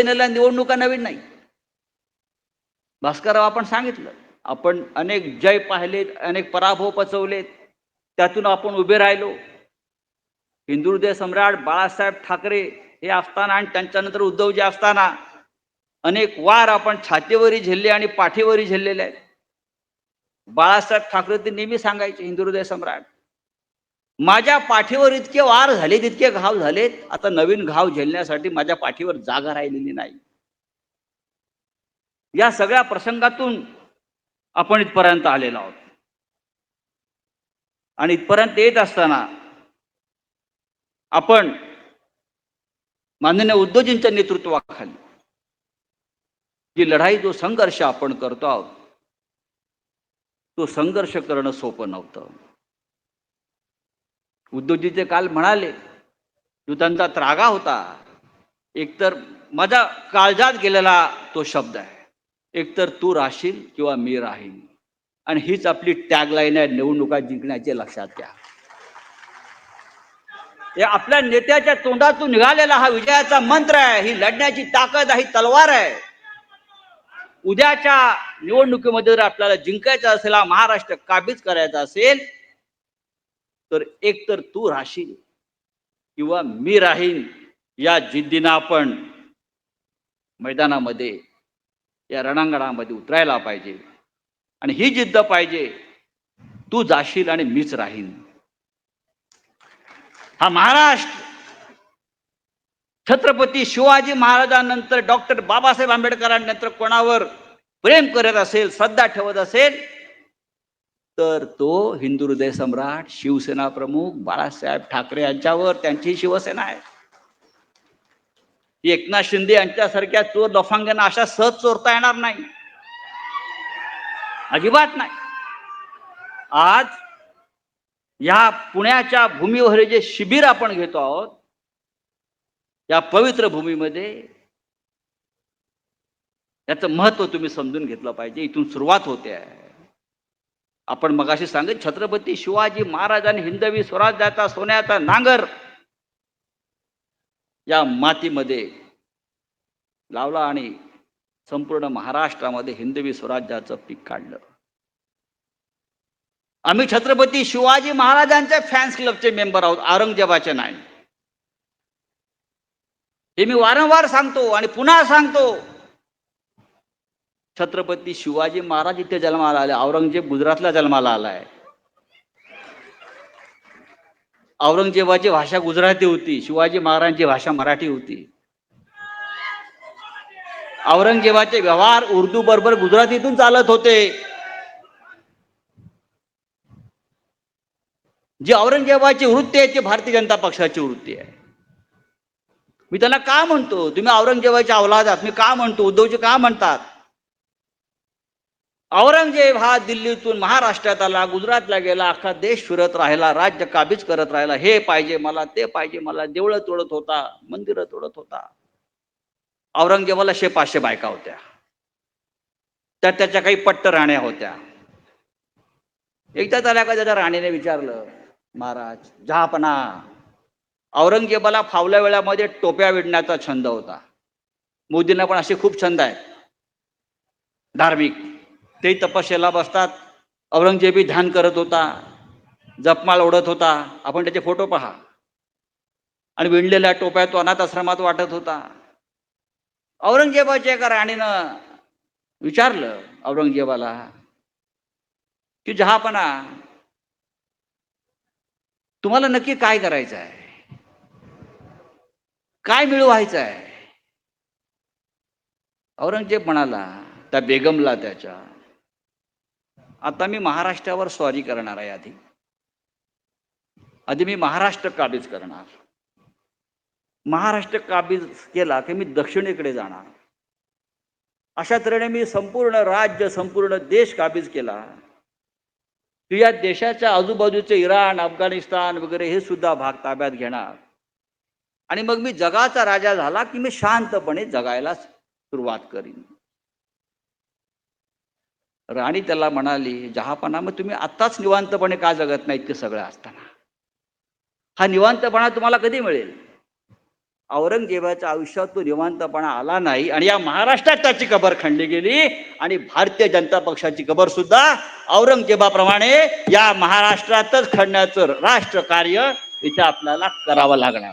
शिवसेनेला निवडणुका नवीन नाही. भास्करराव आपण सांगितलं आपण अनेक जय पाहिलेत अनेक पराभव पचवलेत. त्यातून आपण उभे राहिलो. हिंदू सम्राट बाळासाहेब ठाकरे हे असताना आणि त्यांच्यानंतर उद्धवजी असताना अनेक वार आपण छातीवरी झेलले आणि पाठीवरी झेललेले आहेत. बाळासाहेब ठाकरे ते नेहमी सांगायचे हिंदू सम्राट माझ्या पाठीवर इतके वार झाले इतके घाव झालेत आता नवीन घाव झेलण्यासाठी माझ्या पाठीवर जागा राहिलेली नाही. या सगळ्या प्रसंगातून आपण इथपर्यंत आलेलो आहोत. आणि इथपर्यंत येत असताना आपण माननीय उद्योजींच्या नेतृत्वाखाली जी लढाई जो संघर्ष आपण करतो आहोत तो संघर्ष करणं सोपं नव्हतं. उद्धवजीचे काल म्हणाले जो त्यांचा त्रागा होता. एकतर माझा काळजात गेलेला तो शब्द आहे. एकतर तू राहशील किंवा मी राहील आणि हीच आपली टॅगलाईन आहे निवडणुका जिंकण्याचे लक्षात घ्या. हे आपल्या नेत्याच्या तोंडातून निघालेला हा विजयाचा मंत्र आहे ही लढण्याची ताकद आहे ही तलवार आहे. उद्याच्या निवडणुकीमध्ये जर आपल्याला जिंकायचं असेल हा महाराष्ट्र काबीज करायचा असेल तर एक तर तू राहशील किंवा मी राहीन या जिद्दीनं आपण मैदानामध्ये या रणांगणामध्ये उतरायला पाहिजे. आणि ही जिद्द पाहिजे तू जाशील आणि मीच राहीन. हा महाराष्ट्र. छत्रपती शिवाजी महाराजांनंतर डॉक्टर बाबासाहेब आंबेडकरांनंतर कोणावर प्रेम करत असेल श्रद्धा ठेवत असेल तर तो हिंदू हृदय सम्राट शिवसेना प्रमुख बाळासाहेब ठाकरे यांच्यावर त्यांची शिवसेना आहे. एकनाथ शिंदे यांच्यासारख्या चोर लफांग्यांना अशा सहज चोरता येणार नाही. अजिबात नाही. आज या पुण्याच्या भूमीवर जे शिबिर आपण घेतो आहोत या पवित्र भूमीमध्ये याचं महत्त्व तुम्ही समजून घेतलं पाहिजे. इथून सुरुवात होते आहे. आपण मगाशी सांगित छत्रपती शिवाजी महाराजांनी हिंदवी स्वराज्याचा सोन्याचा नांगर या मातीमध्ये लावला आणि संपूर्ण महाराष्ट्रामध्ये हिंदवी स्वराज्याचं पीक काढलं. आम्ही छत्रपती शिवाजी महाराजांच्या फॅन्स क्लबचे मेंबर आहोत औरंगजेबाचे नाही. हे मी वारंवार सांगतो आणि पुन्हा सांगतो छत्रपती शिवाजी महाराज इथे जन्माला आले. औरंगजेब गुजरातला जन्माला आलाय. औरंगजेबाची भाषा गुजराती होती. शिवाजी महाराजांची भाषा मराठी होती. औरंगजेबाचे व्यवहार उर्दू बरोबर गुजरातीतून चालत होते. जी औरंगजेबाची वृत्ती आहे ती भारतीय जनता पक्षाची वृत्ती आहे. मी त्यांना का म्हणतो? तुम्ही औरंगजेबाच्या अवलाद आहात मी का म्हणतो? उद्धवजी का म्हणतात? औरंगजेब हा दिल्लीतून महाराष्ट्रात आला गुजरातला गेला अख्खा देश फिरत राहिला राज्य काबीज करत राहिला. हे पाहिजे मला ते पाहिजे मला देवळं तोडत होता मंदिरं तोडत होता. औरंगजेबाला शे पाचशे बायका होत्या. त्यात त्याच्या काही पट्ट राण्या होत्या. एकदा त्याला का त्याच्या राणीने विचारलं महाराज जहापणा. औरंगजेबाला फावल्या वेळामध्ये टोप्या विडण्याचा छंद होता. मोदींना पण असे खूप छंद आहेत. धार्मिक. ते तपस्येला बसतात. औरंगजेबी ध्यान करत होता. जपमाळ ओढत होता. आपण त्याचे फोटो पहा. आणि विणलेल्या टोप्या तो अनाथ आश्रमात वाटत होता. औरंगजेबाच्या एका राणीनं विचारलं औरंगजेबाला की जहापणा तुम्हाला नक्की काय करायचं आहे काय मिळवायचं आहे औरंगजेब म्हणाला त्या बेगमला त्याच्या आता मी महाराष्ट्रावर स्वारी करणार आहे आधी. आधी मी महाराष्ट्र काबीज करणार. महाराष्ट्र काबीज केला की मी दक्षिणेकडे जाणार. अशा तऱ्हेने मी संपूर्ण राज्य संपूर्ण देश काबीज केला. की या देशाच्या आजूबाजूचे इराण अफगाणिस्तान वगैरे हे सुद्धा भाग ताब्यात घेणार. आणि मग मी जगाचा राजा झाला की मी शांतपणे जगायला सुरुवात करीन. राणी त्याला म्हणाली जहापणा मग तुम्ही आत्ताच निवांतपणे का जगत नाहीत ते सगळं असताना? हा निवांतपणा तुम्हाला कधी मिळेल? औरंगजेबाच्या आयुष्यात तो निवांतपणा आला नाही आणि या महाराष्ट्रात त्याची कबर खणली गेली आणि भारतीय जनता पक्षाची कबर सुद्धा औरंगजेबाप्रमाणे या महाराष्ट्रातच खणण्याचं राष्ट्र कार्य इथे आपल्याला करावं लागणार.